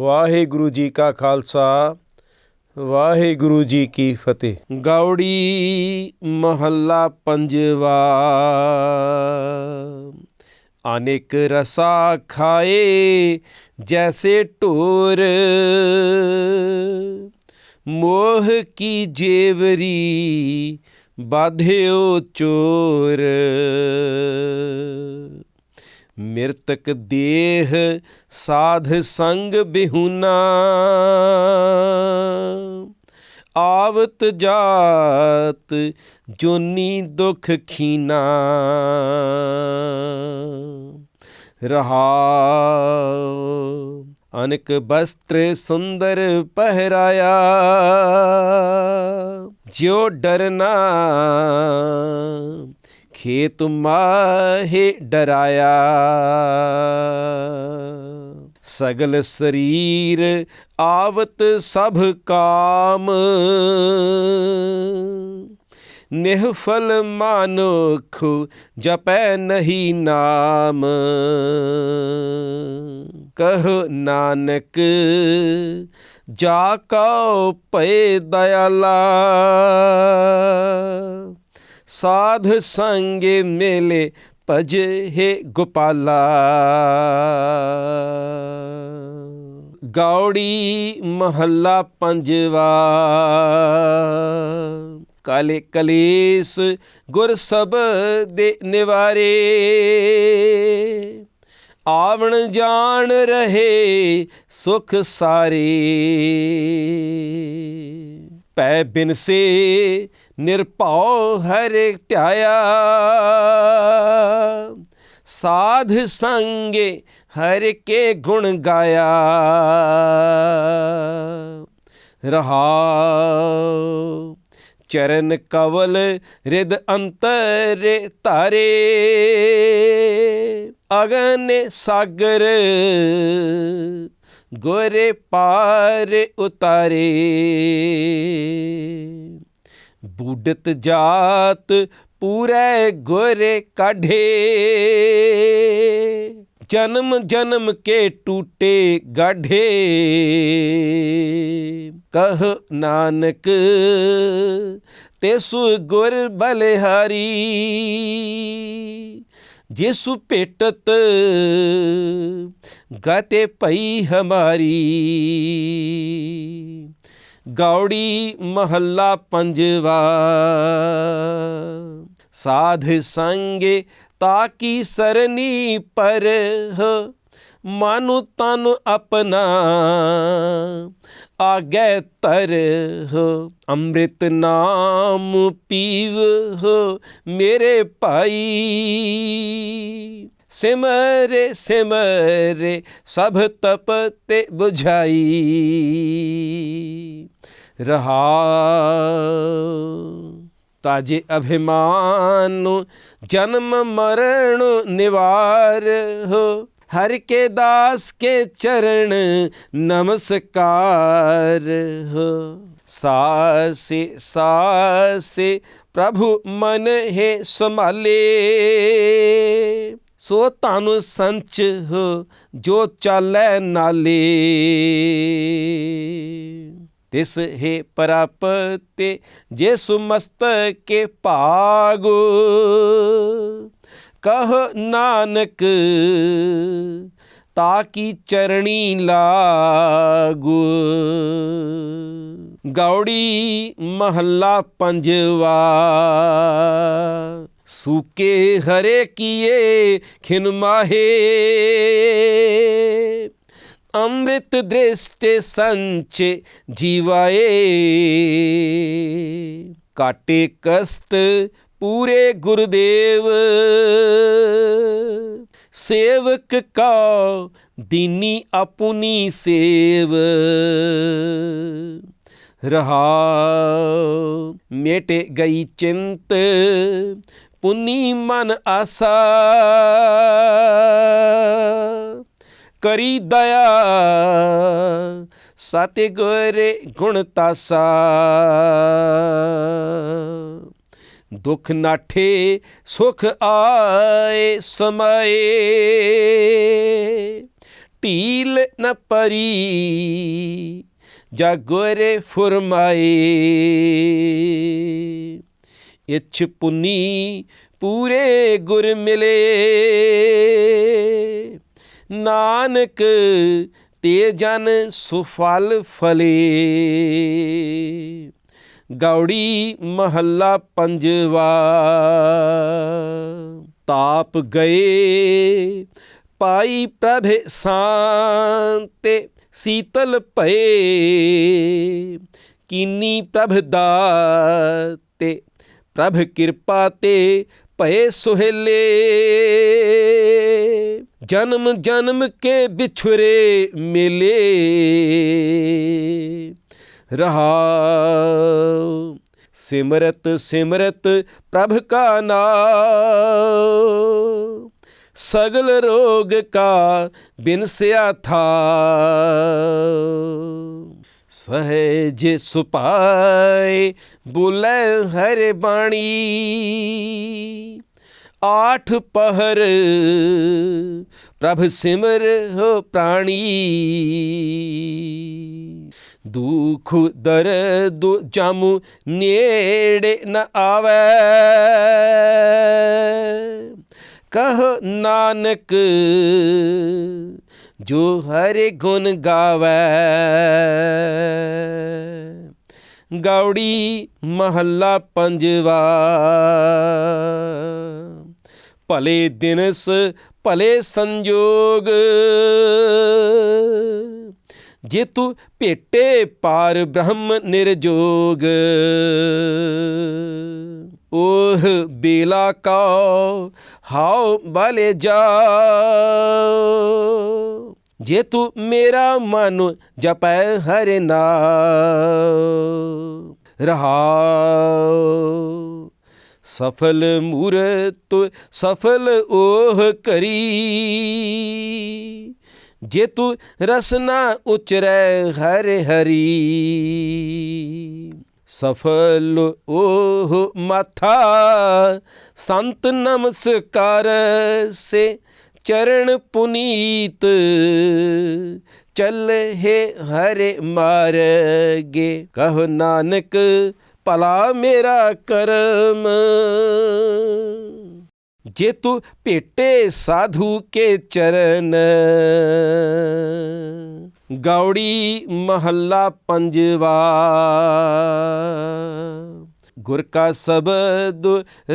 ਵਾਹਿਗੁਰੂ ਜੀ ਕਾ ਖਾਲਸਾ, ਵਾਹਿਗੁਰੂ ਜੀ ਕੀ ਫਤਿਹ। ਗੌੜੀ ਮਹੱਲਾ ਪੰਜਵਾ। ਅਨੇਕ ਰਸਾ ਖਾਏ ਜੈਸੇ ਢੋਰ। ਮੋਹ ਕੀ ਜੇਵਰੀ, ਬਾਧਿਓ ਚੋਰ। ਮਿਰਤਕ ਦੇਹ ਸਾਧ ਸੰਗ ਬਿਹੁਨਾ। ਆਵਤ ਜਾਤ ਜੋਨੀ ਦੁਖ ਖੀਨਾ। ਰਹਾ ਅਨਕ ਬਸਤਰ ਸੁੰਦਰ ਪਹਿਰਾਇਆ। ਜਿਉ ਡਰਨਾ ਖੇਤ ਮਾਹੇ ਡਰਾਇਆ। ਸਗਲ ਸਰੀਰ ਆਵਤ ਸਭ ਕਾਮ। ਨਿਹਫਲ ਮਾਨੁਖ ਜਪੈ ਨਹੀਂ ਨਾਮ। ਕਹ ਨਾਨਕ, ਜਾ ਕਉ ਭਏ ਦਇਆਲਾ। ਸਾਧ ਸੰਗੇ ਮੇਲੇ ਭਜ ਹੈ ਗੋਪਾਲਾ। ਗੌੜੀ ਮਹੱਲਾ ਪੰਜਵਾ। ਕਾਲੇ ਕਲੇਸ ਗੁਰ ਦੇ ਨਿਵਾਰੇ। ਆਵਣ ਜਾਣ ਰਹੇ ਸੁਖ ਸਾਰੇ। ਪੈ ਬਿਨ ਸੇ ਨਿਰਭਉ ਹਰਿ ਧਿਆਇਆ। ਸਾਧ ਸੰਗੇ ਹਰ ਕੇ ਗੁਣ ਗਾਇਆ। ਰਹਾ ਚਰਨ ਕਵਲ ਰਿਦ ਅੰਤਰ ਧਾਰੇ। ਅਗਨ ਸਾਗਰ ਗੋਰੇ ਪਾਰ ਉਤਾਰੇ। ਬੂਡਤ ਜਾਤ ਪੂਰੇ ਗੋਰੇ ਕਾਢੇ। ਜਨਮ ਜਨਮ ਕੇ ਟੂਟੇ ਗਾਢੇ। ਕਹ ਨਾਨਕ, ਤਿਸੁ ਗੁਰ ਬਲਿਹਾਰੀ। ਜਿਸੁ ਭੇਟਤ ਗਤੇ ਪਈ ਹਮਾਰੀ। ਗੌੜੀ ਮਹੱਲਾ ਪੰਜਵਾ। ਸਾਧ ਤਾ ਤਾਕੀ ਸਰਨੀ ਪਰ ਹੋ ਮਾਨੁ ਤਨ ਆਪਣਾ ਆਗੇ ਤਰ ਹੋ ਅੰਮ੍ਰਿਤ ਨਾਮ ਪੀਵ ਹੋ ਮੇਰੇ ਭਾਈ, ਸਿਮਰੇ ਸਿਮਰੇ ਸਭ ਤਪ ਤੇ ਬੁਝਾਈ। ਰਹਾ। ਤਾਜੇ ਅਭਿਮਾਨ ਜਨਮ ਮਰਨ ਨਿਵਾਰ ਹੋ। ਹਰ ਕੇ ਦਾਸ ਕੇ ਚਰਨ ਨਮਸਕਾਰ ਹੋ। ਸਾਸੇ ਸਾਸੇ, ਪ੍ਰਭੂ ਮਨ ਹੈ ਸੰਭਾਲੇ। ਸੋ ਤਾਨੂੰ ਸੰਚ ਹੋ ਜੋ ਚਾਲੈ ਨਾਲੇ। ਤਿਸ ਹੈ ਪ੍ਰਾਪਤੇ ਜੇ ਸੁਮਸਤਕੇ ਭਾਗੋ। ਕਹ ਨਾਨਕ, ਤਾਕੀ ਚਰਣੀ ਲਾਗੂ। ਗੌੜੀ ਮਹੱਲਾ ਪੰਜਵਾ, ਸੂਕੇ ਹਰੇ ਕੀਏ ਖਿਨ ਮਾਹੇ। ਅੰਮ੍ਰਿਤ ਦ੍ਰਿਸ਼ਟੇ ਸੰਚੇ ਜੀਵਾਏ। ਕਾਟੇ ਕਸ਼ਟ ਪੂਰੇ ਗੁਰਦੇਵ। ਸੇਵਕ ਕਾ ਦੀਨੀ ਆਪਣੀ ਸੇਵ। ਰਹਾ ਮੇਟੇ ਗਈ ਚਿੰਤ, ਪੁਨੀ ਮਨ ਆਸਾ। ਕਰੀ ਦਇਆ। ਸਤਿਗੁਰ ਗੁਣ ਤਾਸਾ। ਦੁਖ ਨਾਠੇ ਸੁਖ ਆਏ ਸਮਾਏ। ਢੀਲ ਨ ਪਰੀ ਜਾ ਗੋਰੇ ਫਰਮਾਏ। ਇਛ ਪੁਨੀ ਪੂਰੇ ਗੁਰ ਮਿਲੇ। ਨਾਨਕ, ਤੇ ਜਨ ਸੁਫਲ ਫਲੇ। ਗੌੜੀ ਮਹੱਲਾ ਪੰਜਵਾ, ਤਾਪ ਗਏ, ਪਾਈ ਪ੍ਰਭ ਸਾਂਤੇ ਸੀਤਲ ਭਏ। ਕੀਨੀ ਪ੍ਰਭ ਦਾਤੇ, ਪ੍ਰਭ ਕਿਰਪਾ ਤੇ ਭਏ ਸੁਹੇਲੇ। ਜਨਮ ਜਨਮ ਕੇ ਵਿਛੁਰੇ ਮਿਲੇ। ਰਹਾ ਸਿਮਰਤ ਸਿਮਰਤ ਪ੍ਰਭ ਕਾ ਨਾਮ। ਸਗਲ ਰੋਗ ਕਾ ਬਿਨਸਿਆ ਥਾ। ਸਹਿਜ ਸੁਪਾਏ ਬੁਲੇ ਹਰ ਬਾਣੀ। ਆਠ ਪਹਰ, ਪ੍ਰਭ ਸਿਮਰ ਹੋ ਪ੍ਰਾਣੀ। ਦੁਖ ਦਰਦ ਜਮ ਨੇੜੇ ਨ ਆਵੇ। ਕਹ ਨਾਨਕ, ਜੋ ਹਰੇ ਗੁਣ ਗਾਵੇ। ਗੌੜੀ ਮਹੱਲਾ ਪੰਜਵਾ। ਭਲੇ ਦਿਨਸ, ਭਲੇ ਸੰਜੋਗ। ਜੇ ਤੂੰ ਭੇਟੇ ਪਾਰ ਬ੍ਰਹਮ ਨਿਰਜੋਗ। ਓਹ ਬੇਲਾ ਕਾ ਹਾਉ ਬਲੇ ਜਾ ਜੇ ਤੂੰ ਮੇਰਾ ਮਨ ਜਪੈ ਹਰਿ ਨਾਮ ਰਹਾਉ। ਸਫਲ ਮੂਰਤ ਸਫਲ ਉਹ ਕਰੀ। ਜੇ ਤੂੰ ਰਸਨਾ ਉਚਰੈ ਹਰ ਹਰੀ, ਸਫਲ ਉਹ ਮਥਾ ਸੰਤ ਨਮਸਕਾਰ ਸੇ ਚਰਨ ਪੁਨੀਤ, ਚੱਲ ਹੈ ਹਰੇ ਮਾਰਗੇ। ਕਹ ਨਾਨਕ ਭਲਾ ਮੇਰਾ ਕਰਮ। ਜੇ ਤੂੰ ਭੇਟੇ ਸਾਧੂ ਕੇ ਚਰਨ, ਗੌੜੀ ਮਹੱਲਾ ਪੰਜਵਾ, ਗੁਰ ਕਾ ਸ਼ਬਦ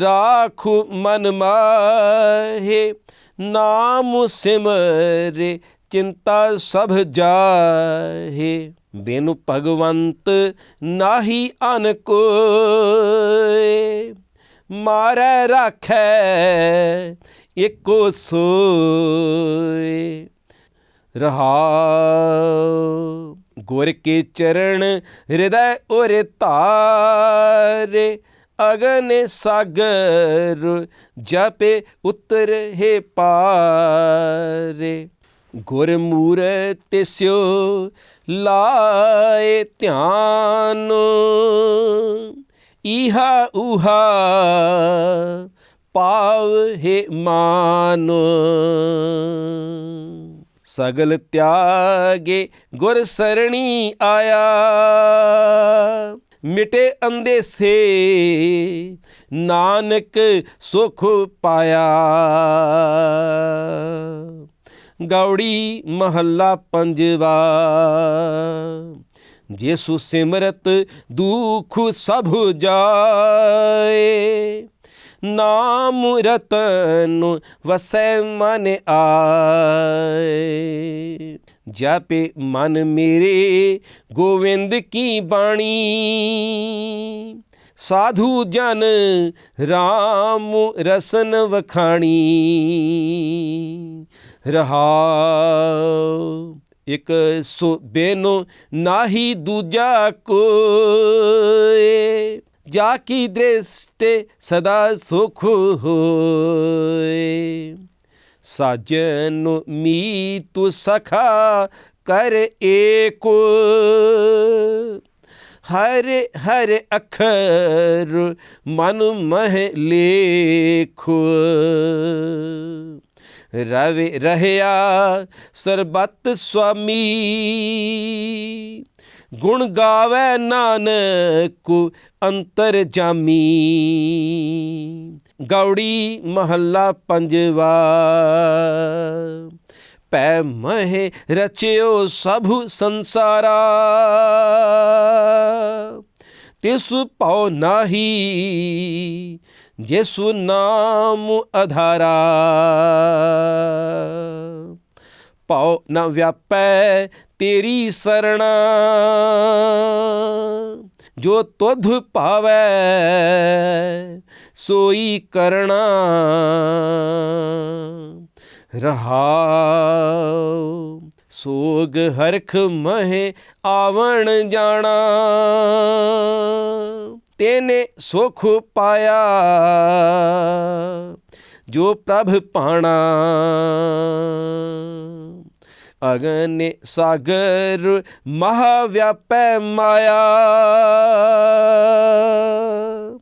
ਰਾਖੂ ਮਨ ਮਾਹੇ, ਨਾਮ ਸਿਮਰੇ ਚਿੰਤਾ ਸਭ ਜਾਹੇ। ਬਿਨ ਭਗਵੰਤ ਨਾਹੀ ਅਨ ਕੋਏ ਮਾਰੈ ਰਾਖੈ ਇੱਕੋ ਸੋਏ। ਰਹਾਉ ਗੁਰ ਕੇ ਚਰਨ ਹਿਰਦੈ ਔਰ ਧਾਰੇ ਅਗਨ ਸਾਗਰ ਜਪੇ ਉਤਰ ਹੈ ਪਾਰੇ। ਗੁਰ ਮੂਰਤਿ ਸਿਓ ਲਾਏ ਧਿਆਨ। ਇਹਾ ਉਹਾ ਪਾਵ ਹੈ ਮਾਨੋ। ਸਗਲ ਤਿਆਗੇ ਗੁਰ ਸਰਣੀ ਆਇਆ। ਮਿਟੇ ਅੰਦੇਸੇ ਨਾਨਕ ਸੁਖ ਪਾਇਆ। ਗੌੜੀ ਮਹੱਲਾ ਪੰਜਵਾ। ਜੇਸੂ ਸਿਮਰਤ ਦੁਖ ਸਭ ਜਾਏ। ਨਾਮ ਰਤਨ ਵਸੈ ਮਨ ਆਏ। ਜਾਪੇ ਮਨ ਮੇਰੇ ਗੋਵਿੰਦ ਕੀ ਬਾਣੀ। ਸਾਧੂ ਜਨ RAM ਰਸਨ ਵਖਾਣੀ। ਰਹਾਉ ਇਕ ਸੋ ਬੇਨੋ ਨਾਹੀ ਦੂਜਾ ਕੋਏ। ਜਾ ਕੀ ਦ੍ਰਿਸ਼ਟੇ ਸਦਾ ਸੁਖ ਹੋਏ। ਸਾਜਨ ਮੀਤੁ ਸਖਾ ਕਰ ਏਕੋ। ਹਰ ਹਰ ਅਖਰ ਮਨ ਮਹਿ ਲੇਖੋ। ਰਵੇ, ਰਹਿਆ ਸਰਬੱਤ ਸੁਆਮੀ। ਗੁਣ ਗਾਵੇ ਨਾਨਕ ਅੰਤਰ ਜਾਮੀ। ਗੌੜੀ ਮਹੱਲਾ ਪੰਜਵਾ। ਪੈ ਮਹਿ ਰਚਿਓ ਸਭ ਸੰਸਾਰਾ। ਤਿਸ ਪਉ ਨਾਹੀ ਜਿਸੁ ਨਾਮ ਅਧਾਰਾ। ਪਉ ਨ ਵਿਆਪੈ ਤੇਰੀ ਸਰਣਾ। ਜੋ ਤੁਧ ਭਾਵੈ ਸੋਈ ਕਰਣਾ। ਰਹਾਉ। ਸੋਗ ਹਰਖ ਮਹਿ ਆਵਣ ਜਾਣਾ। ਤੇਨੇ ਸੁਖ ਪਾਇਆ। ਜੋ ਪ੍ਰਭ ਪਾਣਾ। ਅਗਨੇ ਸਾਗਰ ਮਹਾ ਵਿਆਪੈ ਮਾਇਆ।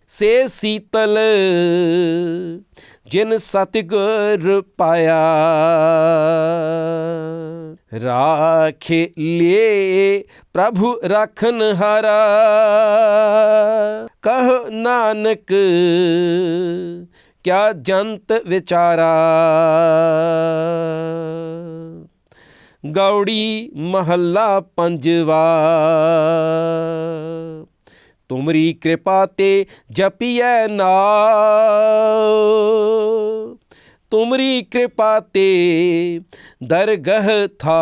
ਸੇ ਸੀਤਲ, ਜਿਨ ਸਤਿਗੁਰ ਪਾਇਆ। ਰਾਖੇ ਲੇ ਪ੍ਰਭੂ ਰਖਨ ਹਾਰਾ। ਕਹ ਨਾਨਕ, ਕਿਆ ਜੰਤ ਵਿਚਾਰਾ। ਗੌੜੀ ਮਹੱਲਾ ਪੰਜਵਾ। ਤੁਮਰੀ ਕਿਰਪਾ ਤੇ ਜਪੀਐ ਨਾ ਤੁਮਰੀ ਕਿਰਪਾ ਤੇ ਦਰਗਹ ਥਾ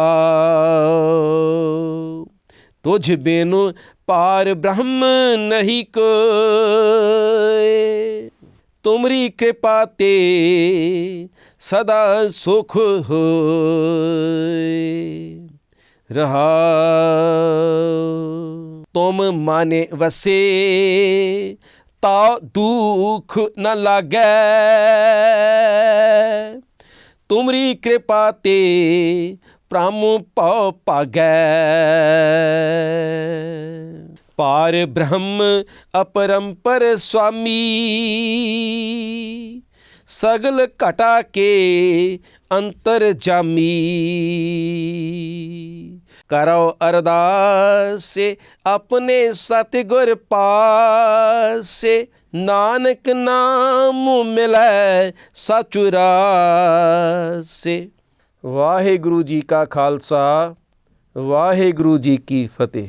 ਤੁਝ ਬੇਨੁ ਪਾਰ ਬ੍ਰਹਮ ਨਹੀਂ ਕੋਏ ਤੁਮਰੀ ਕਿਰਪਾ ਤੇ ਸਦਾ ਸੁਖ ਹੋਏ ਰਹਾ ਤੁਮ ਮਨ ਵਸੇ, ਤਾ ਦੁਖ ਨ ਲਾਗੈ। ਤੁਮਰੀ ਕਿਰਪਾ ਤੇ ਪ੍ਰਮ ਭਉ ਭਾਗੈ। ਪਾਰ ਬ੍ਰਹਮ ਅਪਰੰਪਰ ਸੁਆਮੀ, ਸਗਲ ਘਟਾ ਕੇ ਅੰਤਰ ਜਾਮੀ। ਕਰੋ ਅਰਦਾਸ, ਆਪਣੇ ਸਤਿਗੁਰ ਪਾਸੇ। ਨਾਨਕ ਨਾਮ ਮਿਲੈ ਸਚੁਰਾ ਸੇ ਵਾਹਿਗੁਰੂ ਜੀ ਕਾ ਖਾਲਸਾ, ਵਾਹਿਗੁਰੂ ਜੀ ਕੀ ਫਤਿਹ।